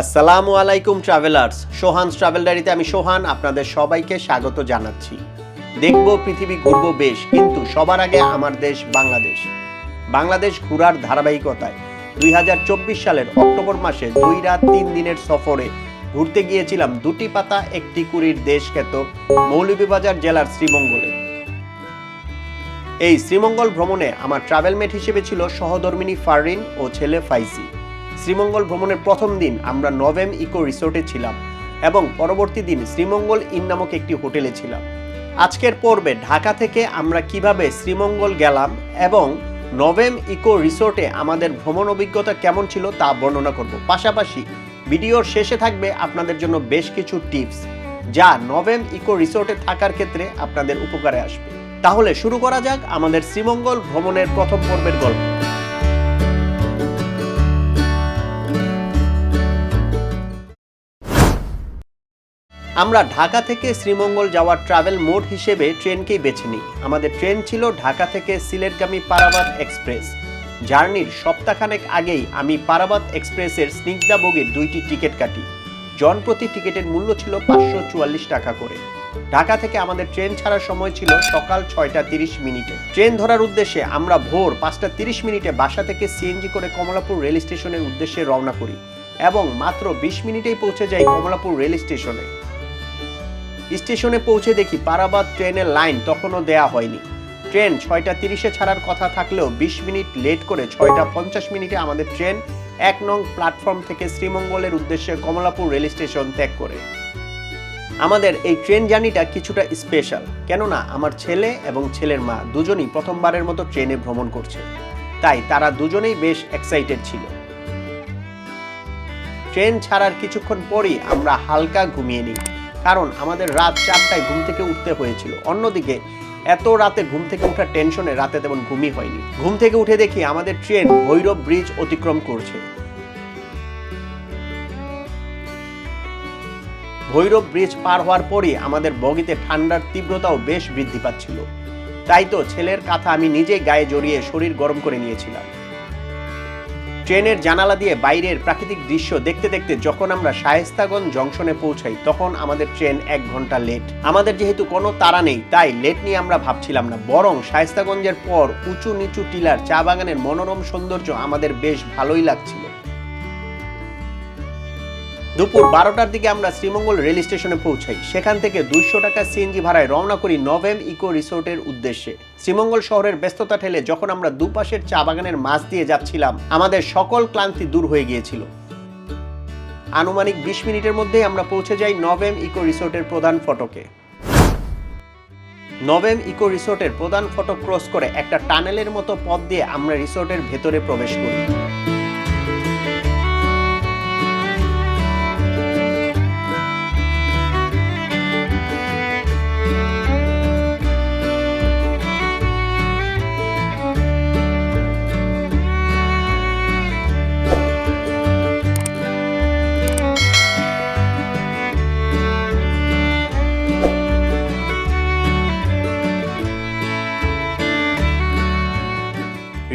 আসসালামু আলাইকুম ট্রাভেলার্স। সোহান ট্রাভেল ডায়েরিতে আমি সোহান আপনাদের সবাইকে স্বাগত জানাচ্ছি। দেখব পৃথিবী ঘুরব বেশ, কিন্তু সবার আগে আমার দেশ বাংলাদেশ। বাংলাদেশ ঘুরার ধারাবাহিকতায় দুই হাজার চব্বিশ সালের অক্টোবর মাসে দুই রাত তিন দিনের সফরে ঘুরতে গিয়েছিলাম দুটি পাতা, একটি কুড়ির দেশ খ্যাত মৌলভীবাজার জেলার শ্রীমঙ্গলে। এই শ্রীমঙ্গল ভ্রমণে আমার ট্রাভেল মেট হিসেবে ছিল সহধর্মিনী ফারিন ও ছেলে ফাইসি শ্রীমঙ্গল ভ্রমণের প্রথম দিন আমরা নভেম ইকো রিসোর্টে ছিলাম এবং পরবর্তী দিন শ্রীমঙ্গল ইন নামক একটি হোটেলে ছিলাম। আজকের পর্বে ঢাকা থেকে আমরা কীভাবে শ্রীমঙ্গল গেলাম এবং নভেম ইকো রিসোর্টে আমাদের ভ্রমণ অভিজ্ঞতা কেমন ছিল তা বর্ণনা করব। পাশাপাশি ভিডিওর শেষে থাকবে আপনাদের জন্য বেশ কিছু টিপস যা নভেম ইকো রিসোর্টে থাকার ক্ষেত্রে আপনাদের উপকারে আসবে। তাহলে শুরু করা যাক আমাদের শ্রীমঙ্গল ভ্রমণের প্রথম পর্বের গল্প। আমরা ঢাকা থেকে শ্রীমঙ্গল যাওয়ার ট্রাভেল মোড হিসেবে ট্রেনকেই বেছে নিই। আমাদের ট্রেন ছিল ঢাকা থেকে সিলেটগামী পারাবাদ এক্সপ্রেস। জার্নির সপ্তাহখানেক আগেই আমি পারাবাদ এক্সপ্রেসের স্নিগ্ধা বগির দুইটি টিকিট কাটি। জনপ্রতি টিকিটের মূল্য ছিল পাঁচশো চুয়াল্লিশ টাকা করে। ঢাকা থেকে আমাদের ট্রেন ছাড়ার সময় ছিল সকাল ছয়টা তিরিশ মিনিটে। ট্রেন ধরার উদ্দেশ্যে আমরা ভোর পাঁচটা তিরিশ মিনিটে বাসা থেকে সিএনজি করে কমলাপুর রেল স্টেশনের উদ্দেশ্যে রওনা করি এবং মাত্র বিশ মিনিটেই পৌঁছে যাই কমলাপুর রেল স্টেশনে। স্টেশনে পৌঁছে দেখি পারাবাদ ট্রেনের লাইন তখনও দেয়া হয়নি। ট্রেন ছয়টা তিরিশে ছাড়ার কথা থাকলেও বিশ মিনিট লেট করে ছয়টা পঞ্চাশ মিনিটে আমাদের ট্রেন এক নং প্ল্যাটফর্ম থেকে শ্রীমঙ্গলের উদ্দেশ্যে কমলাপুর রেল স্টেশন ত্যাগ করে। আমাদের এই ট্রেন জার্নিটা কিছুটা স্পেশাল কেননা আমার ছেলে এবং ছেলের মা দুজনই প্রথমবারের মতো ট্রেনে ভ্রমণ করছে। তাই তারা দুজনেই বেশ এক্সাইটেড ছিল। ট্রেন ছাড়ার কিছুক্ষণ পরই আমরা হালকা ঘুমিয়ে নিই। কারণ আমাদের রাত চারটায় ঘুম থেকে উঠতে হয়েছিল। অন্যদিকে, এত রাতে ঘুম থেকে ওঠার টেনশনে রাতে তেমন ঘুমই হয়নি। ঘুম থেকে উঠে দেখি আমাদের ট্রেন ভৈরব ব্রিজ অতিক্রম করছে। ভৈরব ব্রিজ পার হওয়ার পরই আমাদের বগিতে ঠান্ডার তীব্রতাও বেশ বৃদ্ধি পাচ্ছিল। তাই তো ছেলের কাঁথা আমি নিজেই গায়ে জড়িয়ে শরীর গরম করে নিয়েছিলাম। ট্রেনের জানালা দিয়ে বাইরের প্রাকৃতিক দৃশ্য দেখতে দেখতে যখন আমরা শায়েস্তাগঞ্জ জংশনে পৌঁছাই, তখন আমাদের ট্রেন এক ঘণ্টা লেট আমাদের যেহেতু কোনো তারা নেই, তাই লেট নিয়ে আমরা ভাবছিলাম না। বরং শায়েস্তাগঞ্জের পর উঁচু নিচু টিলার চা বাগানের মনোরম সৌন্দর্য আমাদের বেশ ভালোই লাগছিল। দুপুর বারোটার দিকে আমরা শ্রীমঙ্গল রেল স্টেশনে পৌঁছাই। সেখান থেকে দুইশো টাকা সিএনজি ভাড়ায় রওনা করি নভেম ইকো রিসোর্টের উদ্দেশ্যে। শ্রীমঙ্গল শহরের ব্যস্ততা ঠেলে যখন আমরা দুপাশের চা বাগানের মাছ দিয়ে যাচ্ছিলাম, আমাদের সকল ক্লান্তি দূর হয়ে গিয়েছিল। আনুমানিক বিশ মিনিটের মধ্যেই আমরা পৌঁছে যাই নভেম ইকো রিসোর্টের প্রধান ফটকে। নভেম ইকো রিসোর্টের প্রধান ফটক ক্রস করে একটা টানেলের মতো পথ দিয়ে আমরা রিসোর্টের ভেতরে প্রবেশ করি।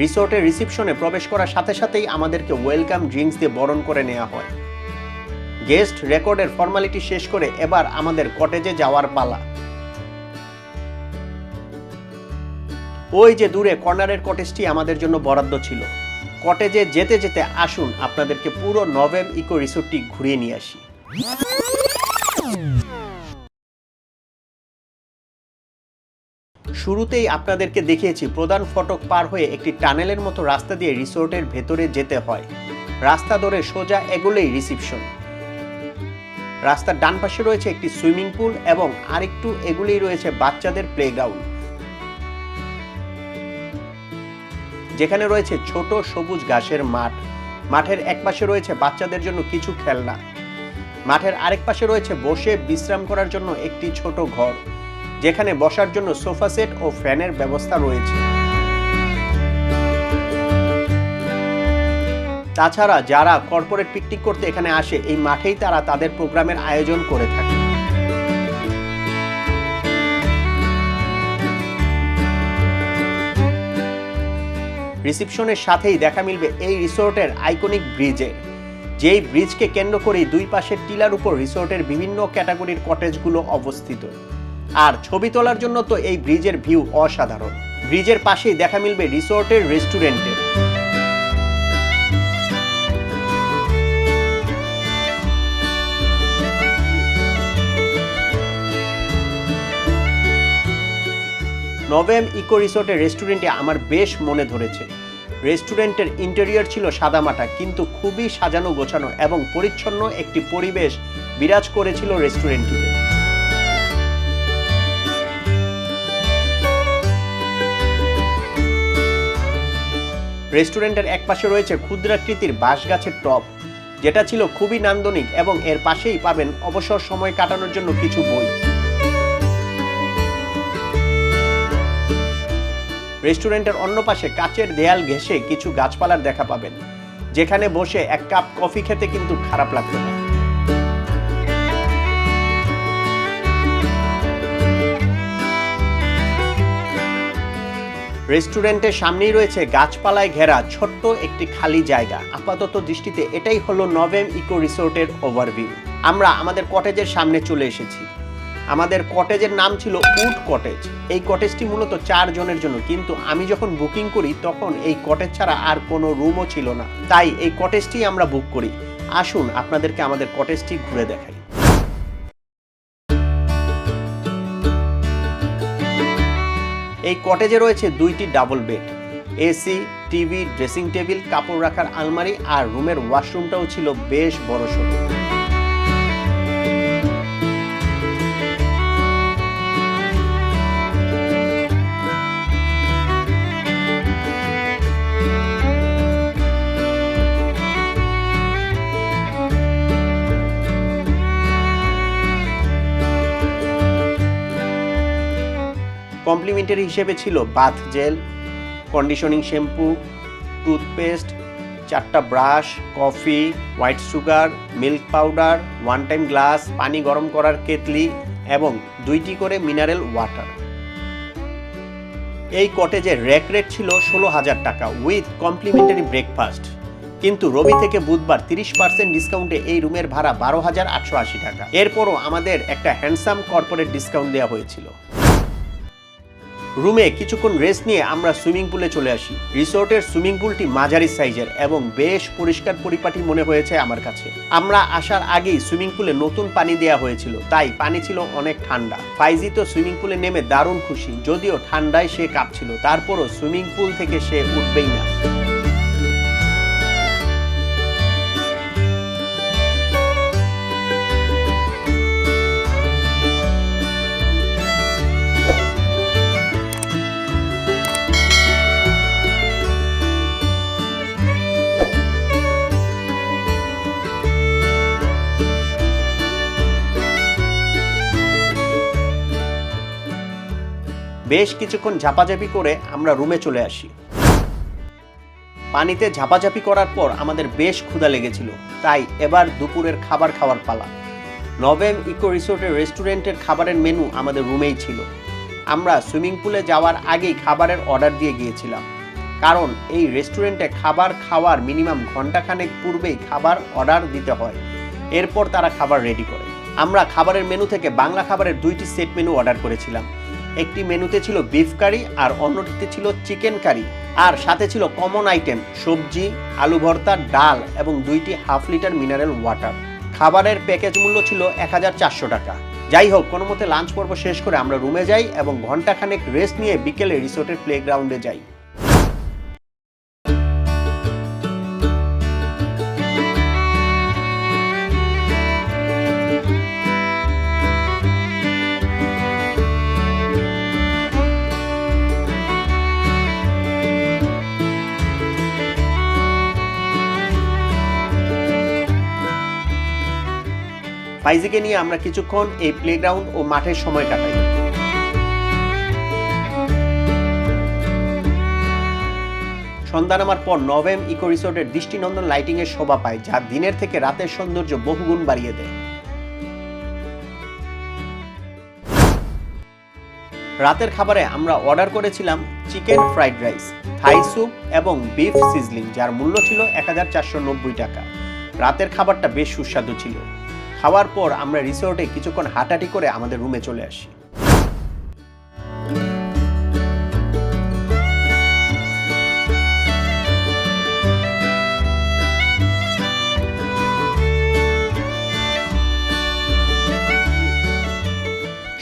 রিসোর্টের রিসিপশনে প্রবেশ করার সাথে সাথেই আমাদেরকে ওয়েলকাম ড্রিঙ্কস দিয়ে বরণ করে নেওয়া হয়। গেস্ট রেকর্ডের ফর্মালিটি শেষ করে এবার আমাদের কটেজে যাওয়ার পালা। ওই যে দূরে কর্নারের কটেজটি আমাদের জন্য বরাদ্দ ছিল। কটেজে যেতে যেতে আসুন, আপনাদেরকে পুরো নভেম ইকো রিসোর্টটি ঘুরিয়ে নিয়ে আসি। শুরুতেই আপনাদেরকে দেখিয়েছি প্রধান ফটক পার হয়ে একটি টানেলের মতো রাস্তা দিয়ে রিসোর্টের ভেতরে যেতে হয়। রাস্তা ধরে সোজা এগোলেই রিসিপশন। রাস্তার ডান পাশে রয়েছে একটি সুইমিং পুল এবং আরেকটু এগুলেই রয়েছে বাচ্চাদের প্লেগ্রাউন্ড। যেখানে রয়েছে ছোট সবুজ ঘাসের মাঠ। মাঠের এক পাশে রয়েছে বাচ্চাদের জন্য কিছু খেলনা। মাঠের আরেক পাশে রয়েছে বসে বিশ্রাম করার জন্য একটি ছোট ঘর। যেখানে বসার জন্য সোফা সেট ও ফ্যানের ব্যবস্থা রয়েছে। তাছাড়া যারা কর্পোরেট পিকনিক করতে এখানে আসে, এই মাঠেই তারা তাদের প্রোগ্রামের আয়োজন করে থাকে। রিসিপশনের সাথেই দেখা মিলবে এই রিসোর্টের আইকনিক ব্রিজের যেই ব্রিজকে কেন্দ্র করে দুই পাশের টিলার উপর রিসোর্টের বিভিন্ন ক্যাটাগরির কটেজগুলো অবস্থিত। আর ছবি তোলার জন্য তো এই ব্রিজের ভিউ অসাধারণ। ব্রিজের পাশেই দেখা মিলবে রিসোর্টের রেস্টুরেন্টের নভেম ইকো রিসোর্টের রেস্টুরেন্টে আমার বেশ মনে ধরেছে। রেস্টুরেন্টের ইন্টেরিয়র ছিল সাদামাটা, কিন্তু খুবই সাজানো গোছানো এবং পরিচ্ছন্ন একটি পরিবেশ বিরাজ করেছিল রেস্টুরেন্টটিতে। রেস্টুরেন্টের একপাশে রয়েছে ক্ষুদ্রাকৃতির বাঁশ গাছের টপ যেটা ছিল খুবই নান্দনিক এবং এর পাশেই পাবেন অবসর সময় কাটানোর জন্য কিছু বই। রেস্টুরেন্টের অন্য পাশে কাচের দেয়াল ঘেঁষে কিছু গাছপালার দেখা পাবেন, যেখানে বসে এক কাপ কফি খেতে কিন্তু খারাপ লাগবে না। রেস্টুরেন্টের সামনেই রয়েছে গাছপালায় ঘেরা ছোট্ট একটি খালি জায়গা। আপাতত দৃষ্টিতে এটাই হলো নভেম ইকো রিসোর্টের ওভারভিউ। আমরা আমাদের কটেজের সামনে চলে এসেছি। আমাদের কটেজের নাম ছিল উড কটেজ। এই কটেজটি মূলত চার জনের জন্য, কিন্তু আমি যখন বুকিং করি তখন এই কটেজ ছাড়া আর কোনো রুমও ছিল না। তাই এই কটেজটি আমরা বুক করি। আসুন আপনাদেরকে আমাদের কটেজটি ঘুরে দেখাই। এই কটেজে রয়েছে দুইটি double bed, AC, TV, dressing table, কাপড় রাখার আলমারি আর রুমের ওয়াশরুমটাও ছিল বেশ বড় বড়সড়। কমপ্লিমেন্টারি হিসেবে ছিল bath gel, conditioning shampoo, toothpaste, চারটা brush, coffee, white sugar, milk powder, one time glass, পানি গরম করার কেতলি এবং দুইটি করে মিনারেল ওয়াটার। এই কটেজের র্যাক রেট ছিল ষোলো হাজার টাকা উইথ কমপ্লিমেন্টারি ব্রেকফাস্ট। কিন্তু রবি থেকে বুধবার তিরিশ পার্সেন্ট ডিসকাউন্টে এই রুমের ভাড়া বারো হাজার আটশো আশি টাকা। এরপরও আমাদের একটা হ্যান্ডসাম কর্পোরেট ডিসকাউন্ট দেওয়া হয়েছিল। রুমে কিছুক্ষণ রেস্ট নিয়ে আমরা সুইমিং পুলে চলে আসি। রিসোর্টের সুইমিং পুলটি মাঝারি সাইজের এবং বেশ পরিষ্কার পরিপাটি মনে হয়েছে আমার কাছে। আমরা আসার আগেই সুইমিং পুলে নতুন পানি দেওয়া হয়েছিল, তাই পানি ছিল অনেক ঠান্ডা। ফাইজি তো সুইমিং পুলে নেমে দারুণ খুশি, যদিও ঠান্ডায় সে কাঁপছিল, তারপরও সুইমিং পুল থেকে সে উঠবেই না। বেশ কিছুক্ষণ ঝাপাঝাপি করে আমরা রুমে চলে আসি। পানিতে ঝাপাঝাপি করার পর আমাদের বেশ ক্ষুধা লেগেছিল। তাই এবার দুপুরের খাবার খাওয়ার পালা। নভেম ইকো রিসোর্টের রেস্টুরেন্টের খাবারের মেনু আমাদের রুমেই ছিল। আমরা সুইমিং পুলে যাওয়ার আগেই খাবারের অর্ডার দিয়ে গিয়েছিলাম। কারণ এই রেস্টুরেন্টে খাবার খাওয়ার মিনিমাম ঘন্টাখানেক পূর্বেই খাবার অর্ডার দিতে হয়। এরপর তারা খাবার রেডি করে। আমরা খাবারের মেনু থেকে বাংলা খাবারের দুইটি সেট মেনু অর্ডার করেছিলাম। একটি মেনুতে ছিল বিফ কারি আর অন্যটিতে ছিল চিকেন কারি আর সাথে ছিল কমন আইটেম সবজি, আলু ভর্তা, ডাল এবং দুইটি হাফ লিটার মিনারেল ওয়াটার খাবারের প্যাকেজ মূল্য ছিল এক হাজার চারশো টাকা। যাই হোক কোনো মতে লাঞ্চ পর্ব শেষ করে আমরা রুমে যাই এবং ঘন্টাখানেক রেস্ট নিয়ে বিকেলে রিসোর্টের প্লেগ্রাউন্ডে যাই। ফাইজিকে নিয়ে আমরা কিছুক্ষণ এই প্লেগ্রাউন্ড ও মাঠের সময় কাটাই। সন্ধ্যা নামার পর নভেম ইকো রিসোর্টের দৃষ্টিনন্দন লাইটিং এর শোভা পায়, যা দিনের থেকে রাতের সৌন্দর্য বহুগুণ বাড়িয়ে দেয়। রাতের খাবারে আমরা অর্ডার করেছিলাম chicken fried rice Thai soup এবং বিফ সিজলিং যার মূল্য ছিল এক হাজার চারশো নব্বই টাকা। রাতের খাবারটা বেশ সুস্বাদু ছিল। খাওয়ার পর আমরা রিসোর্টে কিছুক্ষণ হাঁটাহাঁটি করে আমাদের রুমে চলে আসি।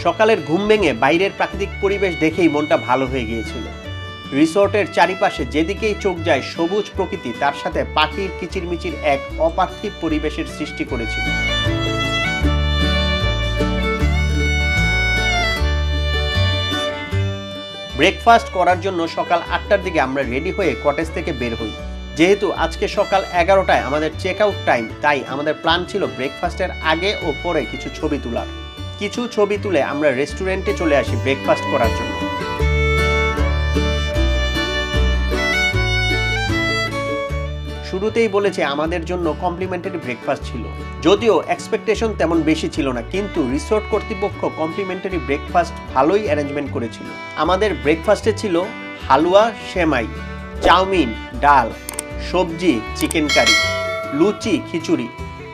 সকালের ঘুম ভেঙে বাইরের প্রাকৃতিক পরিবেশ দেখেই মনটা ভালো হয়ে গিয়েছিল। রিসোর্টের চারিপাশে যেদিকেই চোখ যায় সবুজ প্রকৃতি, তার সাথে পাখির কিচিরমিচির এক অপার্থিব পরিবেশের সৃষ্টি করেছিল। ব্রেকফাস্ট করার জন্য সকাল আটটার দিকে আমরা রেডি হয়ে কটেজ থেকে বের হই। যেহেতু আজকে সকাল এগারোটায় আমাদের চেক আউট টাইম, তাই আমাদের প্ল্যান ছিল ব্রেকফাস্টের আগে ও পরে কিছু ছবি তোলার। কিছু ছবি তুলে আমরা রেস্টুরেন্টে চলে আসি ব্রেকফাস্ট করার জন্য। শুরুতেই বলেছে, আমাদের জন্য কমপ্লিমেন্টারি ব্রেকফাস্ট ছিল। যদিও এক্সপেকটেশন তেমন বেশি ছিল না, কিন্তু রিসোর্ট কর্তৃপক্ষ কমপ্লিমেন্টারি ব্রেকফাস্ট ভালোই অ্যারেঞ্জমেন্ট করেছিল। আমাদের ব্রেকফাস্টে ছিল হালুয়া, সেমাই, চাউমিন, ডাল, সবজি চিকেন কারি লুচি, খিচুড়ি,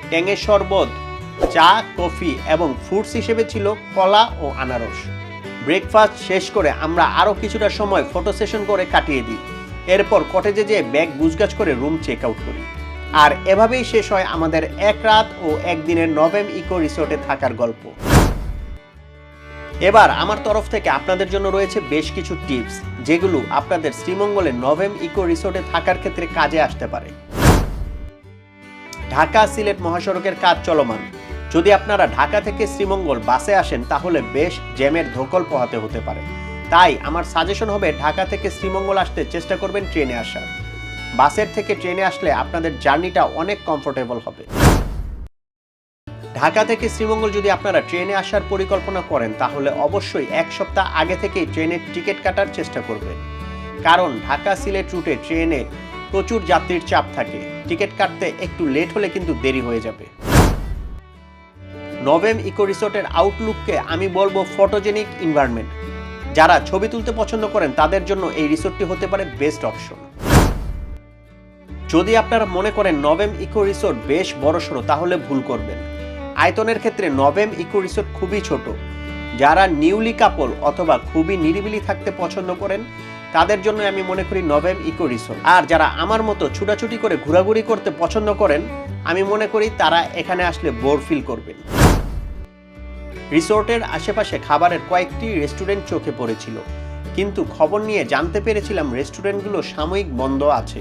ট্যাঙের শরবত, চা, কফি এবং ফ্রুটস হিসেবে ছিল কলা ও আনারস। ব্রেকফাস্ট শেষ করে আমরা আরও কিছুটা সময় ফটো সেশন করে কাটিয়ে দিই। এরপর কটেজে যেয়ে ব্যাগ গুজগাছ করে রুম চেক আউট করি। আর এভাবেই শেষ হয় আমাদের এক রাত ও একদিনের নভেম ইকো রিসোর্টে থাকার গল্প। এবার আমার তরফ থেকে আপনাদের জন্য রয়েছে বেশ কিছু টিপস, যেগুলো আপনাদের শ্রীমঙ্গলে নভেম ইকো রিসোর্টে থাকার ক্ষেত্রে কাজে আসতে পারে। ঢাকা সিলেট মহাসড়কের কাজ চলমান। যদি আপনারা ঢাকা থেকে শ্রীমঙ্গল বাসে আসেন, তাহলে বেশ জ্যামের ধকল পোহাতে হতে পারে। তাই আমার সাজেশন হবে ঢাকা থেকে শ্রীমঙ্গল আসতে চেষ্টা করবেন ট্রেনে আসার। বাসের থেকে ট্রেনে আসলে আপনাদের জার্নিটা অনেক কমফোর্টেবল হবে। ঢাকা থেকে শ্রীমঙ্গল যদি আপনারা ট্রেনে আসার পরিকল্পনা করেন, তাহলে অবশ্যই এক সপ্তাহ আগে থেকেই ট্রেনের টিকিট কাটার চেষ্টা করবেন। কারণ ঢাকা সিলেট রুটে ট্রেনে প্রচুর যাত্রীর চাপ থাকে। টিকিট কাটতে একটু লেট হলে কিন্তু দেরি হয়ে যাবে। নভেম ইকো রিসোর্টের আউটলুককে আমি বলব ফটোজেনিক এনভায়রনমেন্ট যারা ছবি তুলতে পছন্দ করেন, তাদের জন্য এই রিসোর্টটি হতে পারে বেস্ট অপশন। যদি আপনারা মনে করেন নভেম ইকো রিসোর্ট বেশ বড়সড় তাহলে ভুল করবেন। আয়তনের ক্ষেত্রে নভেম ইকো রিসোর্ট খুবই ছোট। যারা নিউলি কাপল অথবা খুবই নিরিবিলি থাকতে পছন্দ করেন, তাদের জন্য আমি মনে করি নভেম ইকো রিসোর্ট। আর যারা আমার মতো ছুটাছুটি করে ঘোরাঘুরি করতে পছন্দ করেন, আমি মনে করি তারা এখানে আসলে বোর ফিল করবেন। রিসোর্টের আশেপাশে খাবারের কয়েকটি রেস্টুরেন্ট চোখে পড়েছিল। কিন্তু খবর নিয়ে জানতে পেরেছিলাম রেস্টুরেন্টগুলো সাময়িক বন্ধ আছে।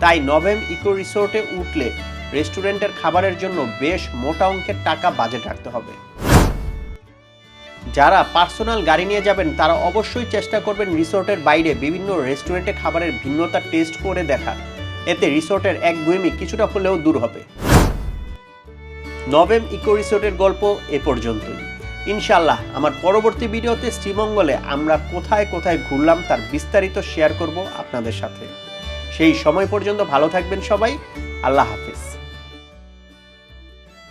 তাই নভেম ইকো রিসোর্টে উঠলে রেস্টুরেন্টের খাবারের জন্য বেশ মোটা অঙ্কের টাকা বাজেট রাখতে হবে। যারা পার্সোনাল গাড়ি নিয়ে যাবেন, তারা অবশ্যই চেষ্টা করবেন রিসোর্টের বাইরে বিভিন্ন রেস্টুরেন্টে খাবারের ভিন্নতা টেস্ট করে দেখা এতে রিসোর্টের এক গুইমি কিছুটা হলেও দূর হবে। নভেম ইকো রিসোর্টের গল্প এ পর্যন্তই। ইনশাল্লাহ আমার পরবর্তী ভিডিওতে শ্রীমঙ্গলে আমরা কোথায় কোথায় ঘুরলাম তার বিস্তারিত শেয়ার করব আপনাদের সাথে। সেই সময় পর্যন্ত ভালো থাকবেন সবাই। আল্লাহ হাফেজ।